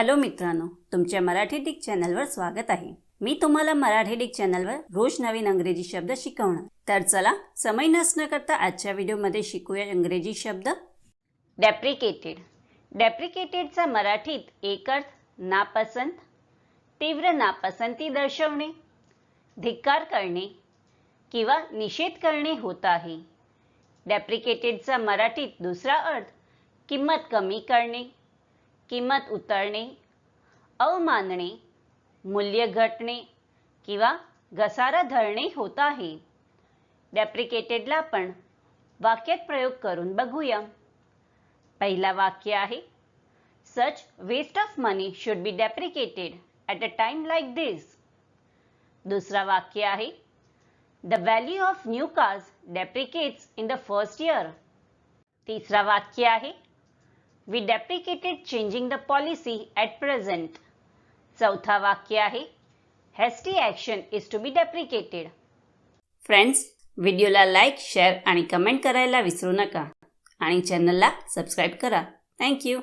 Hello मित्रांनो तुमच्या Marathi Dick चॅनलवर स्वागत आहे. मी तुम्हाला मराठी डिक चॅनलवर रोज नवीन अंग्रेजी शब्द शिकवणार. तर चला समय नसणं करता आजच्या व्हिडिओमध्ये शिकूया इंग्रजी शब्द. डॅप्रिकेटेड डॅप्रिकेटेडचा मराठीत एक अर्थ नापसंत तीव्र नापसंती दर्शवणे धिक्कार करणे किंवा निषेध करणे होत आहे. डॅप्रिकेटेडचा मराठीत दुसरा अर्थ किंमत कमी करणे. किंमत उतरणे अवमानणे मूल्य घटणे किंवा घसारा धरणे होत आहे डॅप्रिकेटेडला प्रयोग करून बघूया पहिला वाक्य आहे such waste of money should be deprecated at a time like this दुसरा वाक्य आहे the value of new cars depreciates in the first year तिसरा वाक्य आहे we deprecated changing the policy at present चौथा वाक्य आहे hasty action is to be deprecated friends व्हिडिओला लाईक शेअर आणि कमेंट करायला विसरू नका. आणि चॅनलला सबस्क्राईब करा. थँक्यू